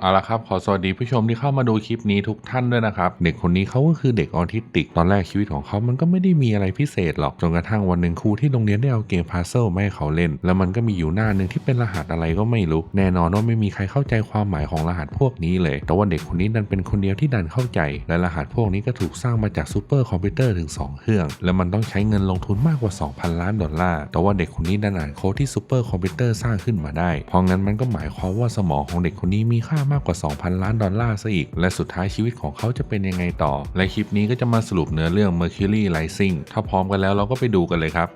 เอาละครับ ขอสวัสดีผู้ชมที่เข้ามาดูคลิปนี้ทุกท่านด้วยนะครับ เด็กคนนี้เขาก็คือเด็กออทิสติก ตอนแรกชีวิตของเขามันก็ไม่ได้มีอะไรพิเศษหรอก จนกระทั่งวันหนึ่งครูที่โรงเรียนได้เอาเกมพา z เซลมาให้เขาเล่น แล้วมันก็มีอยู่หน้าหนึ่งที่เป็นรหัสอะไรก็ไม่รู้ แน่นอนว่าไม่มีใครเข้าใจความหมายของรหัสพวกนี้เลย แต่ว่าเด็กคนนี้ดันเป็นคนเดียวที่ดันเข้าใจ และรหัสพวกนี้ก็ถูกสร้างมาจากซูเปอร์คอมพิวเตอร์ถึง 2 เครื่อง และมันต้องใช้เงินลงทุนมากกว่า 2,000 ล้านดอลลาร์ แต่ว่าเด็กคนนี้ดันอ่านโค้ดที่ซูเปอร์คอมพิวเตอร์สร้างขึ้นมาได้เพราะงั้นมันก็หมายความว่าสมองของเด็กคนนี้มีค่ามากกว่า 2,000 ล้านดอลลาร์ซะอีก และสุดท้ายชีวิตของเขาจะเป็นยังไงต่อ และคลิปนี้ก็จะมาสรุปเนื้อเรื่อง Mercury Rising ถ้าพร้อมกันแล้วเราก็ไปดูกันเลยครับ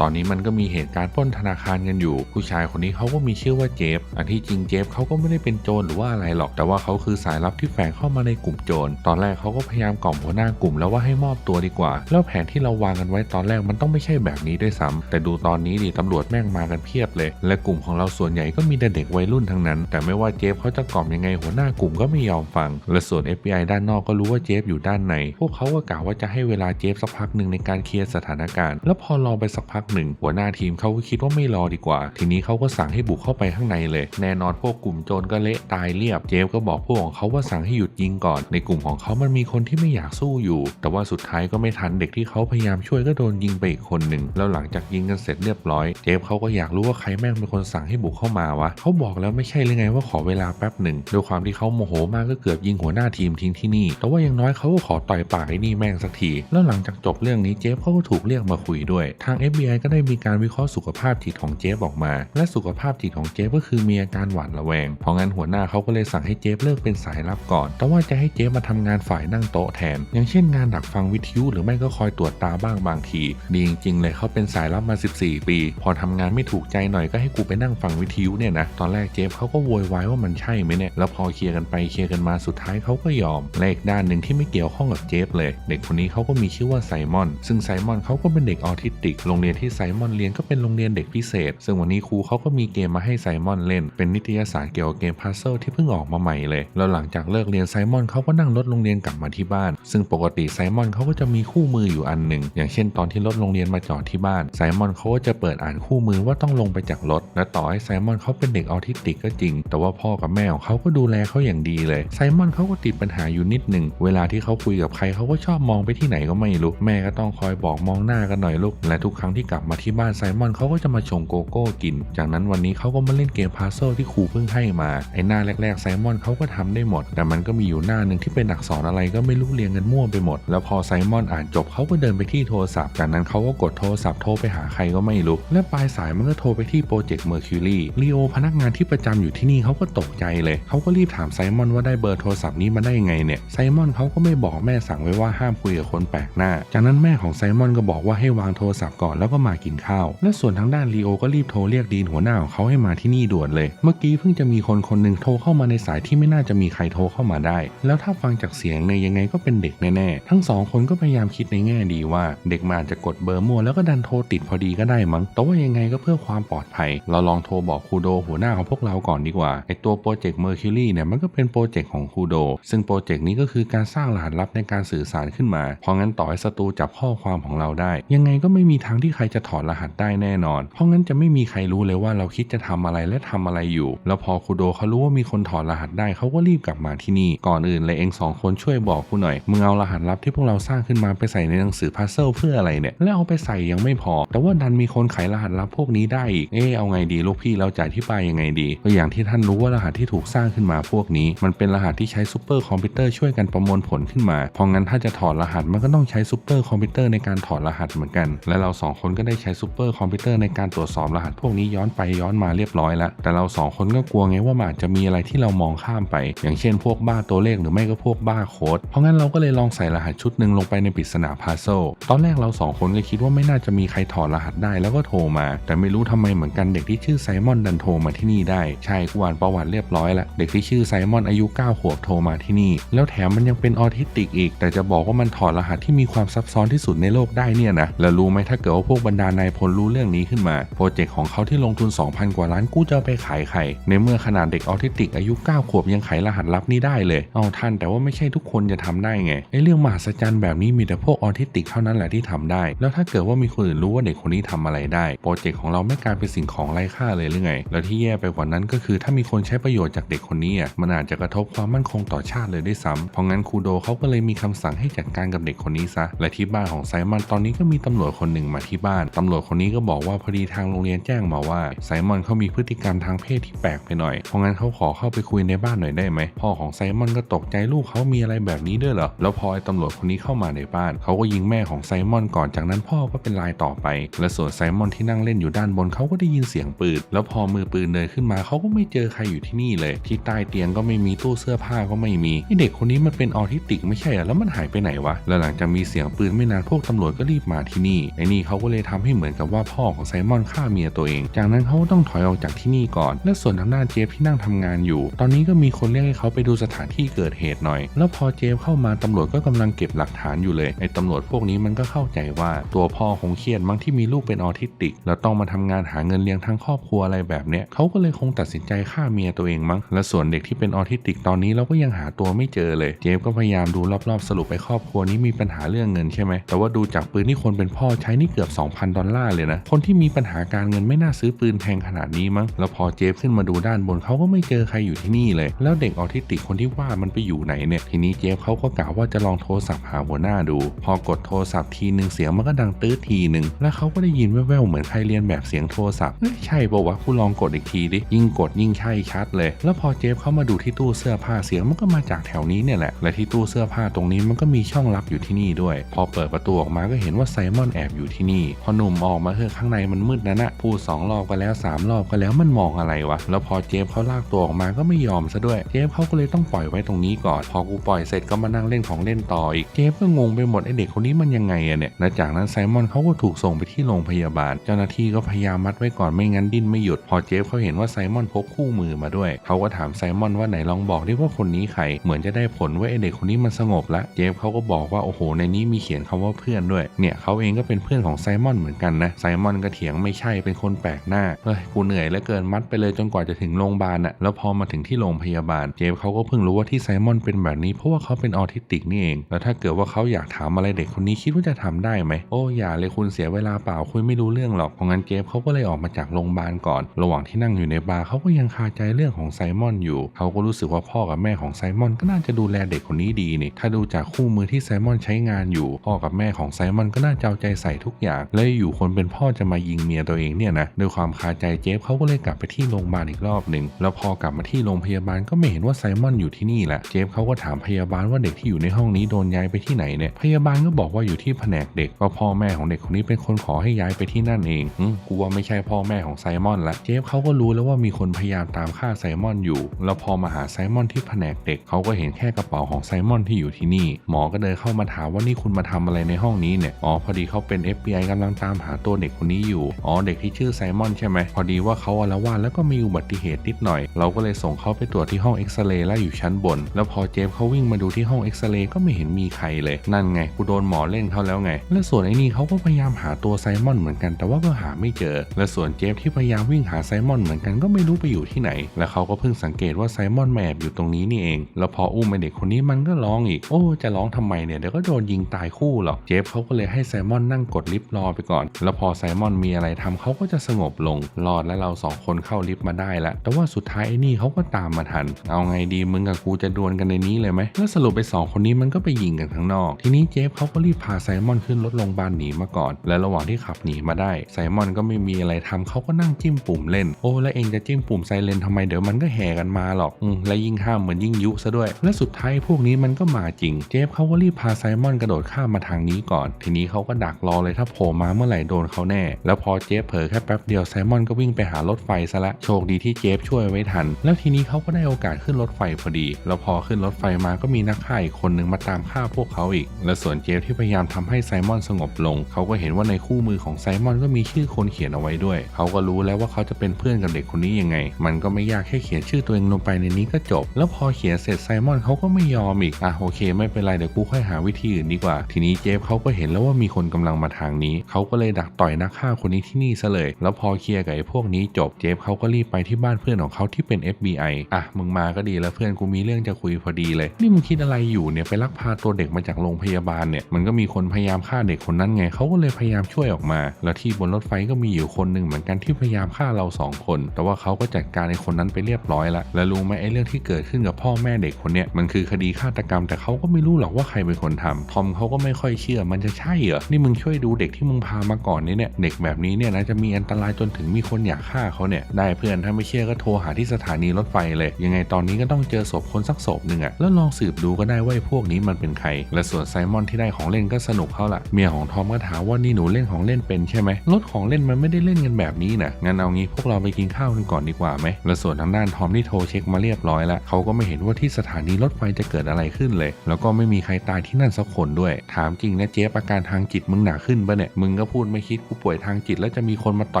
ตอนนี้มันก็มีเหตุการณ์ปล้นธนาคารกันอยู่ ผู้ชายคนนี้เขาก็มีชื่อว่าเจฟ อันที่จริงเจฟเขาก็ไม่ได้เป็นโจรหรือว่าอะไรหรอก แต่ว่าเขาคือสายลับที่แฝงเข้ามาในกลุ่มโจร ตอนแรกเขาก็พยายามกล่อมหัวหน้ากลุ่มแล้วว่าให้มอบตัวดีกว่า แล้วแผนที่เราวางกันไว้ตอนแรกมันต้องไม่ใช่แบบนี้ด้วยซ้ำแต่ดูตอนนี้ดิตำรวจแม่งมากันเพียบเลย และกลุ่มของเราส่วนใหญ่ก็มีแต่เด็กวัยรุ่นทั้งนั้น แต่ไม่ว่าเจฟเขาจะกล่อมยังไงหัวหน้ากลุ่มก็ไม่ยอมฟัง และส่วน FBI ด้านนอกก็รู้ว่าเจฟอยู่ด้านใน พวกเขาก็กล่าวว่าจะให้เวลาเจฟสักพักหนึ่งในการเคลียร์สถานการณ์ แล้วพอรอไปสักพักหนึ่งหัวหน้าทีมเขาก็คิดว่าไม่รอดีกว่า ทีนี้เขาก็สั่งให้บุกเข้าไปข้างในเลย แน่นอนพวกกลุ่มโจรก็เละตายเรียบ เจฟก็บอกพวกของเขาว่าสั่งให้หยุดยิงก่อน ในกลุ่มของเขามันมีคนที่ไม่อยากสู้อยู่ แต่ว่าสุดท้ายก็ไม่ทันเด็กที่เขาพยายามช่วยก็โดนยิงไปอีกคนหนึ่ง แล้วหลังจากยิงกันเสร็จเรียบร้อย เจฟเขาก็อยากรู้ว่าใครแม่งเป็นคนสั่งให้บุกเข้ามาวะเขาบอกแล้วไม่ใช่เลยไงว่าขอเวลาแป๊บหนึ่งด้วยความที่เขาโมโหมากก็เกือบยิงหัวหน้าทีมทิ้งที่นี่ แต่ว่าอย่างน้อยเขาก็ขอต่อยปากไอ้นี่แม่งสักที แล้วหลังจากจบเรื่องนี้เจฟเขาก็ถูกเรียกมาคุยด้วย ทาง FBI ก็ได้มีการวิเคราะห์สุขภาพจิตของเจฟออกมา และสุขภาพจิตของเจฟก็คือมีอาการหวาดระแวง เพราะงั้นหัวหน้าเขาก็เลยสั่งให้เจฟเลิกเป็นสายลับก่อน แต่ว่าจะให้เจฟมาทำงานฝ่ายนั่งโต๊ะแทน อย่างเช่นงานดักฟังวิทยุหรือไม่ก็คอยตรวจตาบ้างบางทีดีจริงๆเลยเขาเป็นสายลับมา 14 ปี พอทำงานไม่ถูกใจหน่อยก็ให้กูไปนั่งฟังวิทยุเนี่ยนะ ตอนแรกเจฟเขาก็โวยวายว่ามันใช่ไหมเนี่ย แล้วพอเคลียร์กันไปเคลียร์กันมาสุดท้ายเขาก็ยอมและอีกด้านหนึ่งที่ไม่เกี่ยวข้องกับเจฟเลย เด็กคนนี้เขาก็มีชื่อว่าไซมอน ซึ่งไซมอนเขาก็เป็นเด็กออทิสติก โรงเรียนที่ไซมอนเรียนก็เป็นโรงเรียนเด็กพิเศษ ซึ่งวันนี้ครูเขาก็มีเกมมาให้ไซมอนเล่น เป็นนิตยสารเกี่ยวกับเกมพัซเซิลที่เพิ่งออกมาใหม่เลย แล้วหลังจากเลิกเรียนไซมอนเขาก็นั่งรถโรงเรียนกลับมาที่บ้าน ซึ่งปกติไซมอนเขาก็จะมีคู่มืออยู่อันหนึ่ง อย่างเช่นตอนที่รถโรงเรียนมาจอดที่บ้าน ไซมอนเขาก็จะเปิดอ่านคู่มือว่าต้องลงไปจากรถ และต่อให้ไซมอนเขาเป็นเด็กออทิสติกก็จริง แต่ว่าพ่อกับแม่ของเขาก็ดูแลเขาอย่างดีเลย ไซมอนเขาก็ติดปัญหาอยู่นิดหนึ่ง เวลาที่เขาคุยกับใครเขาก็ชอบมองไปที่ไหนก็ไม่รู้ แม่ก็ต้องคอยบอกมองหน้ากันหน่อยลูก และทุกครั้งที่กลับมาที่บ้านไซมอนเขาก็จะมาชงโกโก้กิน จากนั้นวันนี้เขาก็มาเล่นเกมพาโซที่ครูเพิ่งให้มา ไอ้หน้าแรกๆไซมอนเขาก็ทำได้หมด แต่มันก็มีอยู่หน้าหนึ่งที่เป็นอักษรอะไรก็ไม่รู้เรียงกันมั่วไปหมด แล้วพอไซมอนอ่านจบเขาก็เดินไปที่โทรศัพท์ จากนั้นเขาก็กดโทรศัพท์โทรไปหาใครก็ไม่รู้ และปลายสายมันก็โทรไปที่โปรเจกต์เมอร์คิวรีลีโอพนักงานที่ประจำอยู่ที่นี่เขาก็ตกใจเลย เขาก็รีบถามไซมอนว่าได้เบอร์โทรศัพท์นี้มาได้ยังไงเนี่ย ไซมอนเขาก็ไม่บอกแม่สั่งไว้ว่าห้ามคุยกับคนแปลกหน้า จากนั้นแม่ของไซมอนก็บอกว่าให้วางโทรศัพท์ก่อนแล้วก็มากินข้าว และส่วนทางด้านลีโอก็รีบโทรเรียกดีนหัวหน้าของเขาให้มาที่นี่ด่วนเลย เมื่อกี้เพิ่งจะมีคนคนหนึ่งโทรเข้ามาในสายที่ไม่น่าจะมีใครโทรเข้ามาได้ แล้วถ้าฟังจากเสียงเนี่ยยังไงก็เป็นเด็กแน่ๆ ทั้งสองคนก็พยายามคิดในแง่ดีว่า เด็กมาอาจจะกดเบอร์มั่วแล้วก็ดันโทรติดพอดีก็ได้มั้ง แต่ว่ายังไงก็เพื่อความปลอดภัย เราลองโทรบอกคูโดหัวหน้าของพวกเราก่อนดีกว่า ไอตัวโปรเจกต์เมอร์คิวรีเนี่ยมันก็เป็นโปรเจกต์ของคูโด ซึ่งโปรเจกต์นี้ก็คือการสร้างรหัสลับในการสื่อสารขึ้นมา เพราะงั้นต่อให้ศัตรูจับข้อความของเราได้ ยังไงก็ไม่มีทางที่ใครจะถอดรหัสได้แน่นอน เพราะงั้นจะไม่มีใครรู้เลยว่าเราคิดจะทำอะไรและทำอะไรอยู่ แล้วพอคูโดเขารู้ว่ามีคนถอดรหัสได้เขาก็รีบกลับมาที่นี่ ก่อนอื่นเลยเองสองคนช่วยบอกกูหน่อย มึงเอารหัสลับที่พวกเราสร้างขึ้นมาไปใส่ในหนังสือพัซเซิลเพื่ออะไรเนี่ย แล้วเอาไปใส่ยังไม่พอ แต่ว่าดันมีคนไขรหัสลับพวกนี้ได้อีก เออเอาไงดีลูกพี่เราจะอธิบายยังไงดีก็อย่างที่ท่านรู้ว่ารหัสที่ถูกสร้างขึ้นมาพวกนี้ มันเป็นรหัสที่ใช้ซูเปอร์คอมพิวเตอร์ช่วยกันประมวลผลขึ้นมา เพราะงั้นถ้าจะถอดรหัสมันก็ต้องใช้ซูเปอร์คอมพิวเตอร์ในการถอดรหัสเหมือนกัน และเราสองคนก็ได้ใช้ซูเปอร์คอมพิวเตอร์ในการตรวจสอบรหัสพวกนี้ย้อนไปย้อนมาเรียบร้อยแล้ว แต่เราสองคนก็กลัวไงว่ามันอาจจะมีอะไรที่เรามองข้ามไป อย่างเช่นพวกบ้าตัวเลขหรือไม่ก็พวกบ้าโค้ด เพราะงั้นเราก็เลยลองใส่รหัสชุดหนึ่งลงไปในปริศนาพาโซตอนแรกเราสองคนก็คิดว่าไม่น่าจะมีใครถอดรหัสได้แล้วก็โทรมา แต่ไม่รู้ทำไมเหมือนกันเด็กที่ชื่อไซมอนดันโทรมาที่นี่ได้ใช่กูอ่านประวัติเรียบร้อยแล้วเด็กที่ชื่อไซมอนอายุ 9 ขวบโทรมาที่นี่ แล้วแถมมันยังเป็นออทิสติกอีก แต่จะบอกว่ามันถอดรหัสที่มีความซับซ้อนที่สุดในโลกได้เนี่ยนะแล้วรู้ไหมถ้าเกิดว่าพวกบรรดานายพลรู้เรื่องนี้ขึ้นมา โปรเจกต์ของเขาที่ลงทุน 2,000 กว่าล้านกู้จะไปขายใคร ในเมื่อขนาดเด็กออทิสติกอายุ 9 ขวบยังไขรหัสลับนี้ได้เลย เอาท่านแต่ว่าไม่ใช่ทุกคนจะทำได้ไงไอเรื่องมหัศจรรย์แบบนี้มีแต่พวกออทิสติกเท่านั้นแหละที่ทำได้ แล้วถ้าเกิดว่ามีคนอื่นรู้ว่าเด็กคนนี้ทำอะไรได้ โปรเจกต์ของเราไม่กลายเป็นสิ่งของไร้ค่าเลยหรือไง แล้วที่แย่ไปกว่านั้นก็คือถ้ามีคนใช้ประโยชน์จากเด็กคนนี้อะมันอาจจะกระทบความมั่นคงต่อชาติเลยด้วยซ้ำเพราะงั้นคูโดเขาก็เลยมีคำสั่งให้จัดการกับเด็กคนนี้ซะ และที่บ้านของไซมอนตอนนี้ก็มีตำรวจคนหนึ่งมาที่บ้านตำรวจคนนี้ก็บอกว่าพอดีทางโรงเรียนแจ้งมาว่าไซมอนเขามีพฤติกรรมทางเพศที่แปลกไปหน่อย เพราะงั้นเขาขอเข้าไปคุยในบ้านหน่อยได้ไหม พ่อของไซมอนก็ตกใจลูกเขามีอะไรแบบนี้ด้วยเหรอ แล้วพอไอ้ตำรวจคนนี้เข้ามาในบ้าน เขาก็ยิงแม่ของไซมอนก่อนจากนั้นพ่อก็เป็นลายต่อไป และส่วนไซมอนที่นั่งเล่นอยู่ด้านบนเขาก็ได้ยินเสียงปืน แล้วพอมือปืนเดินขึ้นมาเขาก็ไม่เจอใครอยู่ที่นี่เลย ที่ใต้เตียงก็ไม่มีตู้เสื้อผ้าก็ไม่มีเด็กคนนี้มันเป็นออทิสติกไม่ใช่เหรอแล้วมันหายไปไหนวะแล้วหลังจากมีเสียงปืนไม่นานพวกตำรวจก็รีบมาที่นี่ไอ้นี่เขาก็เลยทำให้เหมือนกับว่าพ่อของไซมอนฆ่าเมียตัวเอง จากนั้นเขาก็ต้องถอยออกจากที่นี่ก่อน และส่วนทางด้านเจฟที่นั่งทำงานอยู่ ตอนนี้ก็มีคนเรียกให้เขาไปดูสถานที่เกิดเหตุหน่อย แล้วพอเจฟเข้ามาตำรวจก็กำลังเก็บหลักฐานอยู่เลย ไอ้ตำรวจพวกนี้มันก็เข้าใจว่าตัวพ่อคงเครียดมั้งที่มีลูกเป็นออทิสติก แล้วต้องมาทำงานหาเงินเลี้ยงทั้งครอบครัวอะไรแบบเนี้ยเขาก็เลยคงตัดสินใจฆ่าเมียตัวเองมั้ง และส่วนเด็กที่เป็นออทิสติกตอนนี้เราก็ยังหาตัวไม่เจอเลย เจฟก็พยายามดูรอบๆสรุปไปครอบครัวนี้มีปัญหาเรื่องเงินใช่ไหมแต่ว่าดูจากปืนที่คนเป็นพ่อใช้นี่เกือบ2,000 ดอลลาร์เลยนะ คนที่มีปัญหาการเงินไม่น่าซื้อปืนแพงขนาดนี้มั้ง แล้วพอเจฟขึ้นมาดูด้านบนเขาก็ไม่เจอใครอยู่ที่นี่เลย แล้วเด็กออทิสติกคนที่ว่ามันไปอยู่ไหนเนี่ย ทีนี้เจฟเขาก็กล่าวว่าจะลองโทรศัพท์หาหัวหน้าดู พอกดโทรศัพท์ทีหนึ่งเสียงมันก็ดังตื้อทีหนึ่งแล้วเขาก็ได้ยินแว่วๆเหมือนใครเรียนแบบเสียงโทรศัพท์ใช่ปะวะกูลองกดอีกทีดิยิ่งกดยิ่งใช่ชัดเลย แล้วพอเจฟเขามาดูที่ตู้เสื้อผ้าเสียงมันก็มาจากแถวนี้เนี่ยแหละ และที่ตู้เสื้อผ้าตรงนี้มันก็มีช่องลับอยู่ที่นี่ด้วย พอเปิดประตูออกมาก็เห็นว่าไซมอนแอบอยู่ที่นี่ พอหนุ่มออกมาเฮ้ข้างในมันมืดนะนะพูดสองรอบก็แล้วสามรอบก็แล้วมันมองอะไรวะ แล้วพอเจฟเขาลากตัวออกมาก็ไม่ยอมซะด้วย เจฟเขาก็เลยต้องปล่อยไว้ตรงนี้ก่อน พอกูปล่อยเสร็จก็มานั่งเล่นของเล่นต่ออีก เจฟก็งงไปหมดไอเด็กคนนี้มันยังไงอะเนี่ยและจากนั้นไซมอนเขาก็ถูกส่งไปที่โรงพยาบาล เจ้าหน้าที่ก็พยายามมัดไว้ก่อนไม่งั้นดิ้นไม่หยุด พอเจฟเขาเห็นว่าไซมอนพกคู่มือมาด้วย เขาก็ถามไซมอนว่าไหนลองบอกดิว่าคนนี้ใคร เหมือนจะได้ผลว่าไอเด็กคนนี้มันสงบละ เจฟเขาก็บอกว่าโอ้โหในนี้มีเขียนคำว่าเพื่อนด้วย เนี่ยเขาเองก็เป็นเพื่อนของไซมอนเหมือนกันนะไซมอนก็เถียงไม่ใช่เป็นคนแปลกหน้าเฮ้ยกูเหนื่อยเหลือเกินมัดไปเลยจนกว่าจะถึงโรงพยาบาลน่ะแล้วพอมาถึงที่โรงพยาบาลเจฟเขาก็เพิ่งรู้ว่าที่ไซมอนเป็นแบบนี้เพราะว่าเขาเป็นออทิสติกนี่เอง แล้วถ้าเกิดว่าเขาอยากถามอะไรเด็กคนนี้คิดว่าจะทำได้ไหมโอ้อย่าเลยคุณเสียเวลาเปล่าคุยไม่รู้เรื่องหรอกเพราะงั้นเจฟเขาก็เลยออกมาจากโรงพยาบาลก่อน ระหว่างที่นั่งอยู่ในบาร์เขาก็ยังคาใจเรื่องของไซมอนอยู่เขาก็รู้สึกว่าพ่อกับแม่ของไซมอนก็น่าจะดูแลเด็กคนนี้ดีนี่ถ้าดูจากคู่มือที่ไซมอนใช้งานอยู่ พ่อกับแม่ของไซมอนก็น่าจะเอาใจใส่ทุกอย่าง และอยู่คนเป็นพ่อจะมายิงเมียตัวเองเนี่ยนะด้วยความคาใจเจฟเขาก็เลยกลับไปที่โรงพยาบาลอีกรอบหนึ่งแล้วพอกลับมาที่โรงพยาบาลก็ไม่เห็นว่าไซมอนอยู่ที่นี่แหละเจฟเขาก็ถามพยาบาลว่าเด็กที่อยู่ในห้องนี้โดนย้ายไปที่ไหนเนี่ยพยาบาลก็บอกว่าอยู่ที่แผนกเด็กก็พ่อแม่ของเด็กคนนี้เป็นคนขอให้ย้ายไปที่นั่นเองอืมกูว่าไม่ใช่พ่อแม่ของไซมอนละเจฟเขาก็รู้แล้วว่ามีคนพยายามตามฆ่าไซมอนอยู่ แล้วพอมาหาไซมอนที่แผนกเด็กเขาก็เห็นแค่กระเป๋าของไซมอนที่อยู่ที่นี่ หมอก็เดินเข้ามาถามว่านี่คุณมาทำอะไรในห้องนี้เนี่ยอ๋อพอดีเขาเป็น FBI กำลังตามหาตัวเด็กคนนี้อยู่ อ๋อเด็กที่ชื่อไซมอนใช่ไหม พอดีว่าเขาอาละวาดแล้วก็มีอุบัติเหตุนิดหน่อย เราก็เลยส่งเขาไปตรวจที่ห้องเอ็กซเรย์แล้วอยู่ชั้นบน แล้วพอเจฟเขาวิ่งมาดูที่ห้องเอ็กซเรย์ก็ไม่เห็นมีใครเลย นั่นไงกูโดนหมอเล่นเขาแล้วไง และส่วนไอ้นี่เขาก็พยายามหาตัวไซมอนเหมือนกัน แต่ว่าก็หาไม่เจอ และส่วนเจฟที่พยายามวิ่งหาไซมอนเหมือนกันก็ไม่รู้ไปอยู่ที่ไหน และเขาก็เพิ่งสังเกตว่าไซมอนแอบอยู่ตรงนี้นี่เอง แล้วพออุ้มไอเด็กคนนี้มันก็ร้องอีก โอ้ จะร้องทำไมเนี่ยเดี๋ยวก็โดนยิงตายคู่หรอก เจฟเขาก็เลยให้ไซมอนนั่งกดลิฟต์รอไปก่อน แล้วพอไซมอนมีอะไรทำเขาก็จะสงบลงรอดและเราสองคนเข้าลิฟต์มาได้แล้วแต่ว่าสุดท้ายไอ้นี่เขาก็ตามมาทัน เอาไงดีมึงกับกูจะดวลกันในนี้เลยไหมแล้วสรุปไปสองคนนี้มันก็ไปยิงกันข้างนอก ทีนี้เจฟเขาก็รีบพาไซมอนขึ้นรถโรงพยาบาลหนีมาก่อน และระหว่างที่ขับหนีมาได้ไซมอนก็ไม่มีอะไรทำเขาก็นั่งจิ้มปุ่มเล่น โอ้แล้วเองจะจิ้มปุ่มไซเรนทำไมเดี๋ยวมันก็แห่กันมาหรอกอืและยิ่งห้ามเหมือนยิ่งยุซะด้วย และสุดท้ายพวกนี้มันก็มาจริง เจฟเขาก็รีบพาไซมอนกระโดดข้ามมาทางนี้ก่อน ทีนี้เขาก็ดักรอเลยถ้าโผล่มาเมื่อไหร่โดนเขาแน่ แล้วพอเจฟเผลอแค่แป๊บเดียวไซมอนก็วิ่งไปหารถไฟซะละโชคดีที่เจฟช่วยไว้ทัน แล้วทีนี้เขาก็ได้โอกาสขึ้นรถไฟพอดี แล้วพอขึ้นรถไฟมาก็มีนักฆ่าอีกคนนึงมาตามฆ่าพวกเขาอีก และส่วนเจฟที่พยายามทำให้ไซมอนสงบลง เขาก็เห็นว่าในคู่มือของไซมอนก็มีชื่อคนเขียนเอาไว้ด้วย เขาก็รู้แล้วว่าเขาจะเป็นเพื่อนกับเด็กคนนี้ยังไง มันก็ไม่ยากแค่เขียนชื่อตัวเองลงไปในนี้ก็จบ แล้วพอเขียนเสร็จไซมอนเขาก็ไม่ยอมอีก อะโอเค ไม่เป็นไรเดี๋ยวกูค่อยหาวิธีอื่นดีกว่า ทีนี้เจฟเขาก็เห็นแล้วว่ามีคนกำลังมาทางนี้เขาเขาก็เลยดักต่อยนักฆ่าคนนี้ที่นี่ซะเลย แล้วพอเคลียร์กับไอ้พวกนี้จบเจฟเขาก็รีบไปที่บ้านเพื่อนของเขาที่เป็น FBI อะมึงมาก็ดีแล้วเพื่อนกูมีเรื่องจะคุยพอดีเลย นี่มึงคิดอะไรอยู่เนี่ยไปลักพาตัวเด็กมาจากโรงพยาบาลเนี่ยมันก็มีคนพยายามฆ่าเด็กคนนั้นไงเขาก็เลยพยายามช่วยออกมา แล้วที่บนรถไฟก็มีอยู่คนหนึ่งเหมือนกันที่พยายามฆ่าเราสองคน แต่ว่าเขาก็จัดการไอ้คนนั้นไปเรียบร้อยล้วแล้วรู้ไหมไอ้เรื่องที่เกิดขึ้นกับพ่อแม่เด็กคนเนี้ยมันคือคดีฆาตกรรม แต่เขาก็ไม่รู้หรอกว่าใครเป็นคนทำทอมเขาก็ไม่ค่อยเชื่อมันจะใช่เหรอนี่มึงช่วยดูเด็กที่มึงพามาก่อนนี้เนี่ยเด็กแบบนี้เนี่ยนะจะมีอันตรายจนถึงมีคนอยากฆ่าเขาเนี่ยได้เพื่อนถ้าไม่เชื่อก็โทรหาที่สถานีรถไฟเลย ยังไงตอนนี้ก็ต้องเจอศพคนสักศพหนึ่งอะแล้วลองสืบดูก็ได้ว่าไอพวกนี้มันเป็นใคร และส่วนไซมอนที่ได้ของเล่นก็สนุกเขาละเมียของทอมก็ถามว่านี่หนูเล่นของเล่นเป็นใช่ไหมรถของเล่นมันไม่ได้เล่นกันแบบนี้นะงั้นเอางี้พวกเราไปกินข้าวกันก่อนดีกว่าไหมและส่วนทางด้านทอมที่โทรเช็คมาเรียบร้อยแล้วเขาก็ไม่เห็นว่าที่สถานีรถไฟจะเกิดอะไรขึ้นเลย แล้วก็ไม่มีใครตายที่นั่นสักคนด้วย ถามจริงนะเจ๊อาการทางจิตมึงหนักขึ้นปะเนี่ยมึงก็พูดไม่คิดกูป่วยทางจิต แล้วจะมีคนมาต่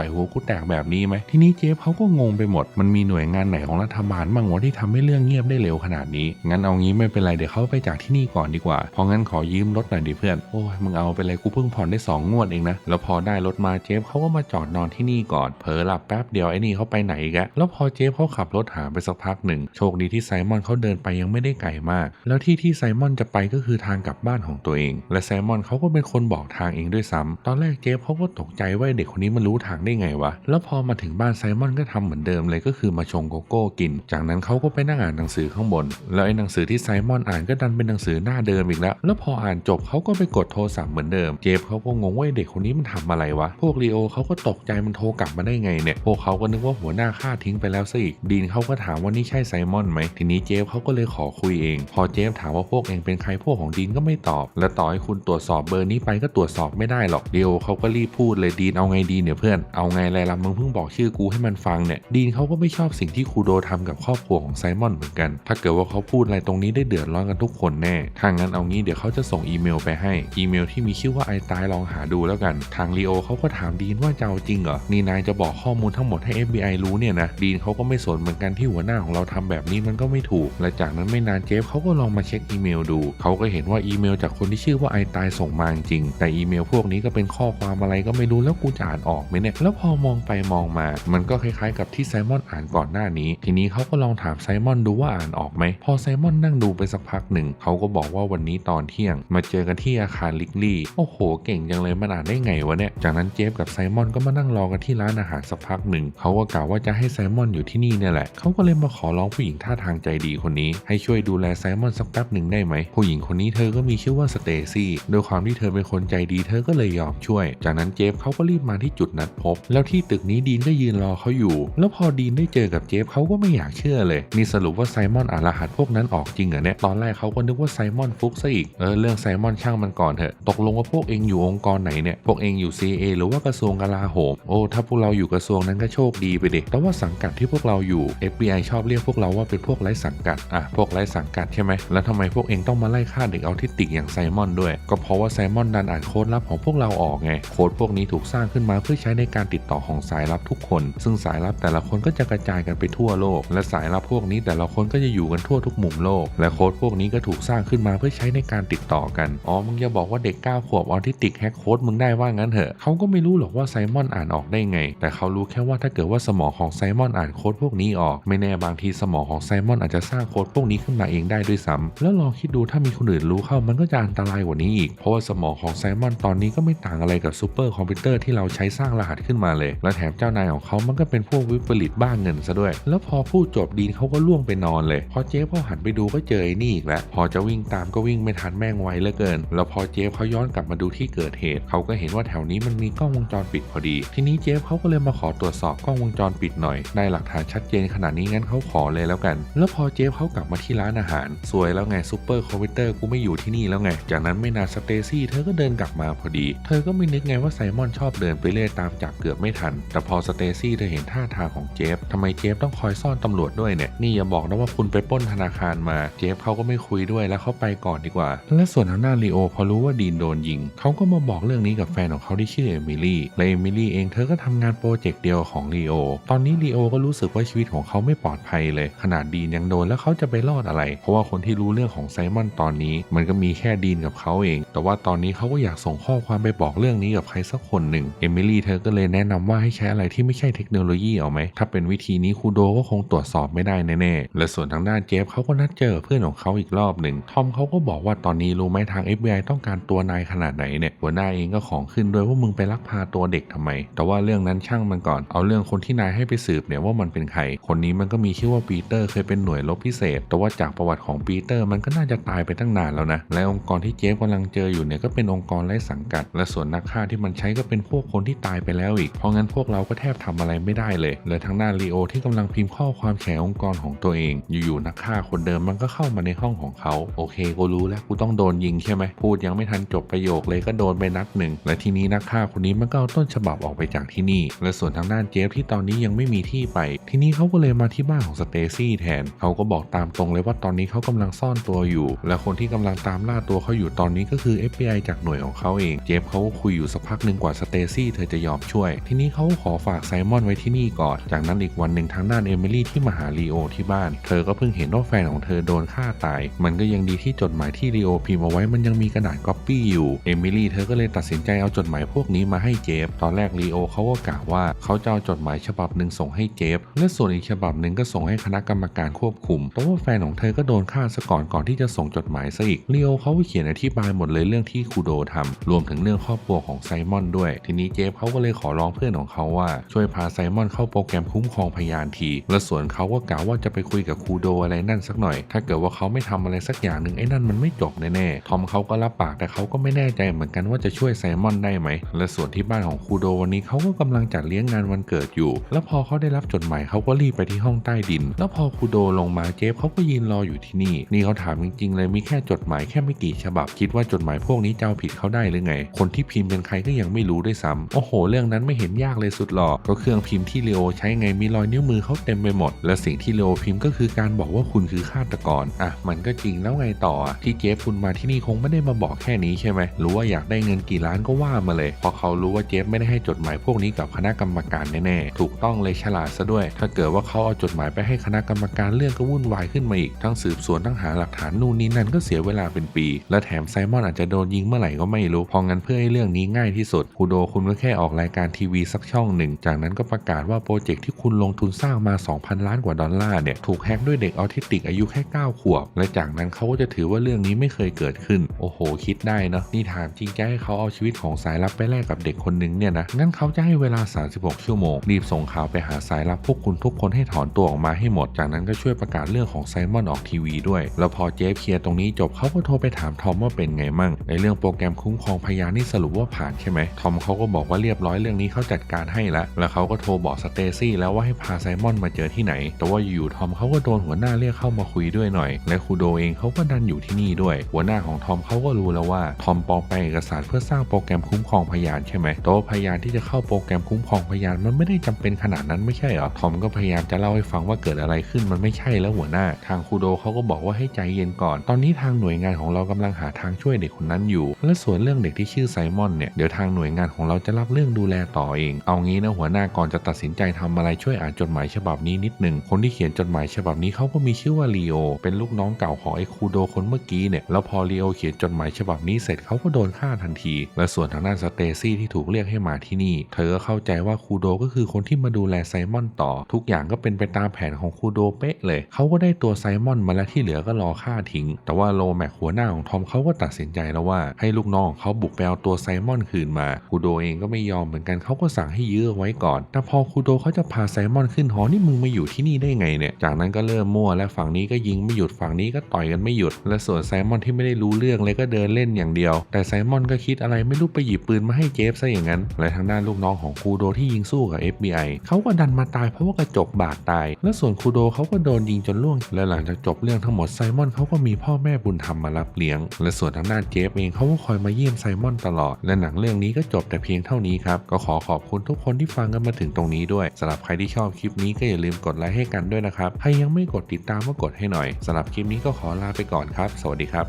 อยหัวกูแตกแบบนี้ไหมทีนี้เจ๊เขาก็งงไปหมด มันมีหน่วยงานไหนของรัฐบาลบ้างวะที่ทำให้เรื่องเงียบได้เร็วขนาดนี้ งั้นเอางี้ไม่เป็นไรเดี๋ยวเขาไปจากที่นี่ก่อนดีกว่า เพราะงั้นขอยืมรถหน่อยดิเพื่อน โอ้ยมึงเอาไปเลยกูเพิ่งผ่อนได้สองงวดเองนะ แล้วพอได้รถมาเจ๊เขาก็มาจอดนอนที่นี่ก่อน เผลอหลับแป๊บเดียวไอ้นี่เขาไปไหนกะแล้วพอเจ๊เขาขับรถหาไปสักพักหนึ่ง โชคดีที่ไซมอนเขาเดินไปยังไม่ได้ไกลมาก แล้วที่ที่ไซมอนจะไปก็คือทางกลับบ้านของตัวเอง และไซมอนเขาก็เป็นคนบอกทางเองด้วยซ้ำตอนแรกเจฟเขาก็ตกใจว่าเด็กคนนี้มันรู้ทางได้ไงวะ แล้วพอมาถึงบ้านไซมอนก็ทำเหมือนเดิมเลยก็คือมาชงโกโก้กิน จากนั้นเขาก็ไปนั่งอ่านหนังสือข้างบน แล้วไอ้หนังสือที่ไซมอนอ่านก็ดันเป็นหนังสือหน้าเดิมอีกแล้ว แล้วพออ่านจบเขาก็ไปกดโทรศัพท์เหมือนเดิม เจฟเขาก็งงว่าเด็กคนนี้มันทำอะไรวะ พวกลีโอเขาก็ตกใจมันโทรกลับมาได้ไงเนี่ย พวกเขาก็นึกว่าหัวหน้าฆ่าทิ้งไปแล้วซะอีก ดีนเขาก็ถามว่านี่ใช่ไซมอนไหม ทีนี้เจฟเขาก็เลยขอคุยเอง พอเจฟถามว่าพวกเองเป็นใครพวกของดีนก็ไม่ตอบ และต่อให้คุณตรวจสอบเบอร์นี้ไปก็ตรวจสอบไม่ได้หรอกลีโอเขาก็รีบพูดเลยดีนเอาไงดีเนี่ยเพื่อนเอาไงไรล่ะมึงเพิ่งบอกชื่อกูให้มันฟังเนี่ยดีนเขาก็ไม่ชอบสิ่งที่ครูโดทำกับครอบครัวของไซมอนเหมือนกัน ถ้าเกิดว่าเขาพูดอะไรตรงนี้ได้เดือดร้อนกันทุกคนแน่ถ้างั้นเอางี้เดี๋ยวเขาจะส่งอีเมลไปให้อีเมลที่มีชื่อว่าไอตายลองหาดูแล้วกัน ทางลีโอเขาก็ถามดีนว่าจะเอาจริงเหรอนี่นายจะบอกข้อมูลทั้งหมดให้ FBI รู้เนี่ยนะดีนเขาก็ไม่สนเหมือนกันที่หัวหน้าของเราทำแบบนี้มันก็ไม่ถูก และจากนั้นไม่นานเจฟเขาก็ลองมาเช็คอีเมลดูเขาก็เห็นว่าอีเมลจากคนที่ชื่อว่าไอตายส่งมาจริงแต่อีเมลพวกนี้ก็เป็นข้อความอะไรก็ไม่รู้แล้วกูจะอ่านออกไหมเนี่ยแล้วพอมองไปมองมา มันก็คล้ายๆ กับที่ไซมอนอ่านก่อนหน้านี้ ทีนี้เขาก็ลองถามไซมอนดูว่าอ่านออกไหมพอไซมอนนั่งดูไปสักพักหนึ่งเขาก็บอกว่าวันนี้ตอนเที่ยง มาเจอกันที่อาคารลิกลี่โอ้โห เก่งจังเลยมันอ่านได้ไงวะเนี่ยจากนั้นเจฟกับไซมอนก็มานั่งรอกันที่ร้านอาหารสักพักหนึ่งเขาก็กล่าวว่าจะให้ไซมอนอยู่ที่นี่เนี่ยแหละเขาก็เลยมาขอร้องผู้หญิงท่าทางใจดีคนนี้ ให้ช่วยดูแลไซมอนสักแป๊บหนึ่งได้ไหมผู้หญิงคนนี้เธอก็มีชื่อว่าสเตซี่ด้วยความที่เธอเป็นคนใจดีเธอก็เลยยอมช่วยจากนั้นเจฟเขาก็รีบมาที่จุดนัดพบ แล้วที่ตึกนี้ดีนก็ยืนรอเขาอยู่ แล้วพอดีนได้เจอกับเจฟเขาก็ไม่อยากเชื่อเลยนี่สรุปว่าไซมอนอ่านรหัสพวกนั้นออกจริงเหรอเนี่ยตอนแรกเขาก็นึกว่าไซมอนฟุกซะอีกเออเรื่องไซมอนช่างมันก่อนเถอะตกลงว่าพวกเองอยู่องค์กรไหนเนี่ยพวกเองอยู่ CA หรือว่ากระทรวงกลาโหมโอ้ถ้าพวกเราอยู่กระทรวงนั้นก็โชคดีไปเด็กแต่ว่าสังกัดที่พวกเราอยู่ FBI ชอบเรียกพวกเราว่าเป็นพวกไร้สังกัดอะพวกไร้สังกัดใช่ไหมแล้วทำไมพวกเองต้องมาไล่ฆ่าเด็กเอาทิติกอย่างไซมอนด้วย ก็เพราะว่าไซมอนดันอ่านโค้ดลับของพวกเราออกไง โค้ดพวกนี้ถูกสร้างขึ้นมาเพื่อใช้ในการติดต่อของสายลับทุกคน ซึ่งสายลับแต่ละคนก็จะกระจายกันไปทั่วโลก และสายลับพวกนี้แต่ละคนก็จะอยู่กันทั่วทุกมุมโลก และโค้ดพวกนี้ก็ถูกสร้างขึ้นมาเพื่อใช้ในการติดต่อกัน อ๋อ มึงอย่าบอกว่าเด็ก9ขวบออทิสติกแฮกโค้ดมึงได้ว่างั้นเถอะ เขาก็ไม่รู้หรอกว่าไซมอนอ่านออกได้ไง แต่เขารู้แค่ว่าถ้าเกิดว่าสมองของไซมอนอ่านโค้ดพวกนี้ออก ไม่แน่บางทีสมองของไซมอนอาจจะสร้างโค้ดพวกนี้ขึ้นมาเองได้ด้วยซ้ำแล้วลองคิดดูถ้ามีคนอื่นรู้เข้ามันก็จะอันตรายกว่านี้อีก เพราะว่าสมองของไซมอนตอนนี้ก็ไม่ต่างอะไระไรกับซูเปอร์คอมพิวเตอร์ที่เราใช้สร้างรหัสขึ้นมาเลย และแถมเจ้านายของเขามันก็เป็นพวกวิปริตบ้าเงินซะด้วย แล้วพอพูดจบดีนเขาก็ล่วงไปนอนเลย พอเจ๊พอหันไปดูก็เจอไอ้นี่อีกแล้ว พอจะวิ่งตามก็วิ่งไม่ทันแม่งไวเหลือเกิน แล้วพอเจฟเขาย้อนกลับมาดูที่เกิดเหตุ เขาก็เห็นว่าแถวนี้มันมีกล้องวงจรปิดพอดี ทีนี้เจฟเขาก็เลยมาขอตรวจสอบกล้องวงจรปิดหน่อย ได้หลักฐานชัดเจนขนาดนี้งั้นเขาขอเลยแล้วกัน แล้วพอเจฟเขากลับมาที่ร้านอาหาร สวยแล้วไงซูเปอร์คอมพิวเตอร์กูไม่อยู่ที่นี่แล้วไง จากนั้นไม่นานสเตซี่เธอก็เดินกลับมาพอดี เธอก็ไม่นึกไงว่าไซมอนชอบเดินไปเรื่อยตามจับเกือบไม่ทัน แต่พอสเตซี่เธอเห็นท่าทางของเจฟทำไมเจฟต้องคอยซ่อนตำรวจด้วยเนี่ย นี่อย่าบอกนะว่าคุณไปป้นธนาคารมา เจฟเขาก็ไม่คุยด้วยแล้วเขาไปก่อนดีกว่า และส่วนทางด้านลีโอพอรู้ว่าดีนโดนยิง เขาก็มาบอกเรื่องนี้กับแฟนของเขาที่ชื่อเอมิลี่ และเอมิลี่เองเธอก็ทำงานโปรเจกต์เดียวของลีโอ ตอนนี้ลีโอก็รู้สึกว่าชีวิตของเขาไม่ปลอดภัยเลย ขนาดดีนยังโดนแล้วเขาจะไปรอดอะไร เพราะว่าคนที่รู้เรื่องของไซมอนตอนนี้ มันก็มีแค่ดีนกับเขาเอง แต่ว่าตอนนี้เขาก็อยากส่งข้อความไปบอกเรื่องรื่องนี้กับใครสักคนหนึ่งเอมิลี่เธอก็เลยแนะนำว่าให้ใช้อะไรที่ไม่ใช่เทคโนโลยีเอาไหมถ้าเป็นวิธีนี้คูโดก็คงตรวจสอบไม่ได้แน่ๆและส่วนทางด้านเจฟเขาก็นัดเจอเพื่อนของเขาอีกรอบหนึ่งทอมเขาก็บอกว่าตอนนี้รู้ไหมทาง FBI ต้องการตัวนายขนาดไหนเนี่ยหัวหน้าเองก็ของขึ้นด้วยว่ามึงไปลักพาตัวเด็กทำไม แต่ว่าเรื่องนั้นช่างมันก่อน เอาเรื่องคนที่นายให้ไปสืบเนี่ยว่ามันเป็นใคร คนนี้มันก็มีชื่อว่าปีเตอร์เคยเป็นหน่วยรบพิเศษ แต่ว่าจากประวัติของปีเตอร์มันก็น่าจะตายไปตั้งนานแล้วนะ และองค์กรที่เจฟกำลังเจออยู่เนี่ยก็เป็นองค์กรไร้สังกัด และส่วนนักฆ่าที่มันใช้ก็เป็นพวกคนที่ตายไปแล้วอีก เพราะงั้นพวกเราก็แทบทำอะไรไม่ได้เลย และทางหน้าลีโอที่กำลังพิมพ์ข้อความแฉองค์กรของตัวเอง อยู่ๆนักฆ่าคนเดิมมันก็เข้ามาในห้องของเขาโอเคกูรู้แล้วกูต้องโดนยิงใช่ไหมพูดยังไม่ทันจบประโยคเลยก็โดนไปนัดหนึ่งและทีนี้นักฆ่าคนนี้มันก็เอาต้นฉบับออกไปจากที่นี่ และส่วนทางด้านเจฟที่ตอนนี้ยังไม่มีที่ไป ทีนี้เขาก็เลยมาที่บ้านของสเตซี่แทนเขาก็บอกตามตรงเลยว่าตอนนี้เขากำลังซ่อนตัวอยู่ และคนที่กำลังตามล่าตัวเขาอยู่ตอนนี้ก็คือ FBI จากหน่วยของเขาเองเจฟเขาก็คุยอยู่สักพักหนึ่งกว่าสเตซี่เธอจะยอมช่วย ทีนี้เขาขอฝากไซมอนไว้ที่นี่ก่อน จากนั้นอีกวันหนึ่งทางด้านเอมิลี่ที่มาหาลีโอที่บ้าน เธอก็เพิ่งเห็นว่าแฟนของเธอโดนฆ่าตาย มันก็ยังดีที่จดหมายที่ลีโอพิมพ์เอาไว้มันยังมีกระดาษก๊อปปี้อยู่ เอมิลี่เธอก็เลยตัดสินใจเอาจดหมายพวกนี้มาให้เจฟ ตอนแรกลีโอเขาก็กล่าวว่าเขาจะเอาจดหมายฉบับหนึ่งส่งให้เจฟ และส่วนอีกฉบับหนึ่งก็ส่งให้คณะกรรมการควบคุม แต่ว่าแฟนของเธอก็โดนฆ่าซะก่อนก่อนที่จะส่งจดหมายซะอีกลีโอเขาเขียนอธิบายหมดเลยเรื่องที่คูโดทำรวมถึงเรื่องครอบครัวของไซมอนด้วย ทีนี้เจฟเขาก็เลยขอร้องเพื่อนของเขาว่าช่วยพาไซมอนเข้าโปรแกรมคุ้มครองพยานที และส่วนเขาก็กล่าวว่าจะไปคุยกับคูโดอะไรนั่นสักหน่อย ถ้าเกิดว่าเขาไม่ทำอะไรสักอย่างหนึ่งไอ้นั่นมันไม่จบแน่ๆทอมเขาก็รับปากแต่เขาก็ไม่แน่ใจเหมือนกันว่าจะช่วยไซมอนได้ไหม และส่วนที่บ้านของคูโดวันนี้เขาก็กำลังจัดเลี้ยงงานวันเกิดอยู่ แล้วพอเขาได้รับจดหมายเขาก็รีบไปที่ห้องใต้ดิน แล้วพอคูโดลงมาเจฟเขาก็ยืนรออยู่ที่นี่ นี่เขาถามจริงๆเลยมีแค่จดหมายแค่ไม่กี่ฉบับ คิดว่าจดหมายพวกนี้จะเอาผิดเขาได้หรือไง คนที่พิมพ์เป็นใครก็ยังไม่รู้ด้วยซ้ำโอ้โห เรื่องนั้นไม่เห็นยากเลยสุดหรอกก็เครื่องพิมพ์ที่เลโอใช้ไงมีรอยนิ้วมือเขาเต็มไปหมด และสิ่งที่เลโอพิมพ์ก็คือการบอกว่าคุณคือฆาตกรอะมันก็จริงแล้วไงต่อที่เจฟคุณมาที่นี่คงไม่ได้มาบอกแค่นี้ใช่ไหมรู้ว่าอยากได้เงินกี่ล้านก็ว่ามาเลยเพราะเขารู้ว่าเจฟไม่ได้ให้จดหมายพวกนี้กับคณะกรรมการแน่ๆถูกต้องเลยฉลาดซะด้วย ถ้าเกิดว่าเขาเอาจดหมายไปให้คณะกรรมการเรื่องก็วุ่นวายขึ้นมาอีกทั้งสืบสวนทั้งหาหลักฐานนู่นนี่นั่นก็เสียเวลาเป็นปี และแถมไซมอนอาจจะโดนยิงเมื่อไหร่ก็ไม่รู้พองั้นเพื่อให้เรื่องนี้ง่ายที่สุดคูโดคุณก็แค่ออกรายการทีวีสักช่องหนึ่ง จากนั้นก็ประกาศว่าโปรเจกต์ที่คุณลงทุนสร้างมา 2,000 ล้านกว่าดอลลาร์เนี่ยถูกแฮกด้วยเด็กออทิสติกอายุแค่ 9 ขวบ และจากนั้นเขาก็จะถือว่าเรื่องนี้ไม่เคยเกิดขึ้น โอ้โห คิดได้เนาะนี่ถามจริงจะให้เขาเอาชีวิตของสายลับไปแลกกับเด็กคนหนึ่งเนี่ยนะงั้นเขาจะให้เวลา 36 ชั่วโมง รีบส่งข่าวไปหาสายลับพวกคุณทุกคนให้ถอนตัวออกมาให้หมด จากนั้นก็ช่วยประกาศเรื่องของไซมอนออกทีวีด้วย แล้วพอเจฟเคลียร์ตรงนี้จบเขาก็โทรไปถามทอมว่าเป็นไงมั่งในเรื่องโปรแกรมคุ้มครองพยานนี่สรุปว่าผ่านใช่ไหมทอมเขาก็บอกว่าเรียบร้อยเรื่องนี้เขาจัดการให้แล้วแล้วเขาก็โทรบอกสเตซี่แล้วว่าให้พาไซมอนมาเจอที่ไหน แต่ว่าอยู่ๆทอมเขาก็โดนหัวหน้าเรียกเข้ามาคุยด้วยหน่อย และคูโดเองเขาก็ดันอยู่ที่นี่ด้วย หัวหน้าของทอมเขาก็รู้แล้วว่าทอมปลอมแปลงเอกสารเพื่อสร้างโปรแกรมคุ้มครองพยานใช่ไหมแต่ว่าพยานที่จะเข้าโปรแกรมคุ้มครองพยานมันไม่ได้จำเป็นขนาดนั้นไม่ใช่เหรอทอมก็พยายามจะเล่าให้ฟังว่าเกิดอะไรขึ้นมันไม่ใช่แล้วหัวหน้า ทางคูโดเขาก็บอกว่าให้ใจเย็นก่อน ตอนนี้ทางหน่วยงานของเรากำลังหาทางช่วยเด็กคนนั้นอยู่ และส่วนเรื่องเด็กที่ชื่อไซมอนเนี่ยเดี๋ยวทางหน่วยงานของเราจะรับเรื่องดูแลต่อเอง เอางี้นะหัวหน้าก่อนจะตัดสินใจทำอะไรช่วยอ่านจดหมายฉบับนี้นิดหนึ่งคนที่เขียนจดหมายฉบับนี้เขาก็มีชื่อว่าลีโอเป็นลูกน้องเก่าของไอ้คูโดคนเมื่อกี้เนี่ยแล้วพอลีโอเขียนจดหมายฉบับนี้เสร็จเขาก็โดนฆ่าทันที และส่วนทางด้านสเตซี่ที่ถูกเรียกให้มาที่นี่ เธอก็เข้าใจว่าคูโดก็คือคนที่มาดูแลไซมอนต่อ ทุกอย่างก็เป็นไปตามแผนของคูโดเป๊ะเลยเขาก็ได้ตัวไซมอนมาแล้วที่เหลือก็รอฆ่าทิ้ง แต่ว่าโลแมกหัวหน้าของทอมเขาก็ตัดสินใจแล้วว่าให้ลูกน้องของเขาบุกไปเอาตัวไซมอนคืนมาคูโดเองก็ไม่ยอมเหมือนกันเขาก็สั่งให้ยื้อไว้ก่อน แต่พอคูโดเขาจะพาไซมอนขึ้นหอนี่มึงมาอยู่ที่นี่ได้ไงเนี่ย จากนั้นก็เริ่มมั่วและฝั่งนี้ก็ยิงไม่หยุดฝั่งนี้ก็ต่อยกันไม่หยุด และส่วนไซมอนที่ไม่ได้รู้เรื่องเลยก็เดินเล่นอย่างเดียว แต่ไซมอนก็คิดอะไรไม่รู้ไปหยิบปืนมาให้เจฟซะอย่างนั้น และทางด้านลูกน้องของคูโดที่ยิงสู้กับ FBI เขาก็ดันมาตายเพราะว่ากระจกบาดตาย และส่วนคูโดเขาก็โดนยิงจนล่วง และหลังจากจบเรื่องทั้งหมดไซมอนเขาก็มีพ่อแม่บุญธรรมมารับเลี้ยง และส่วนทางด้านเจฟเองเขาก็คอยมาเยี่ยมไซมอนตลอดและหนังเรื่องนี้ก็จบแต่เพียงเท่านี้ครับ ก็ขอขอบคุณทุกคนที่ฟังกันมาถึงตรงนี้ด้วยสำหรับใครที่ชอบคลิปนี้ก็อย่าลืมกดไลค์ให้กันด้วยนะครับ ใครยังไม่กดติดตามก็กดให้หน่อยสำหรับคลิปนี้ก็ขอลาไปก่อนครับ สวัสดีครับ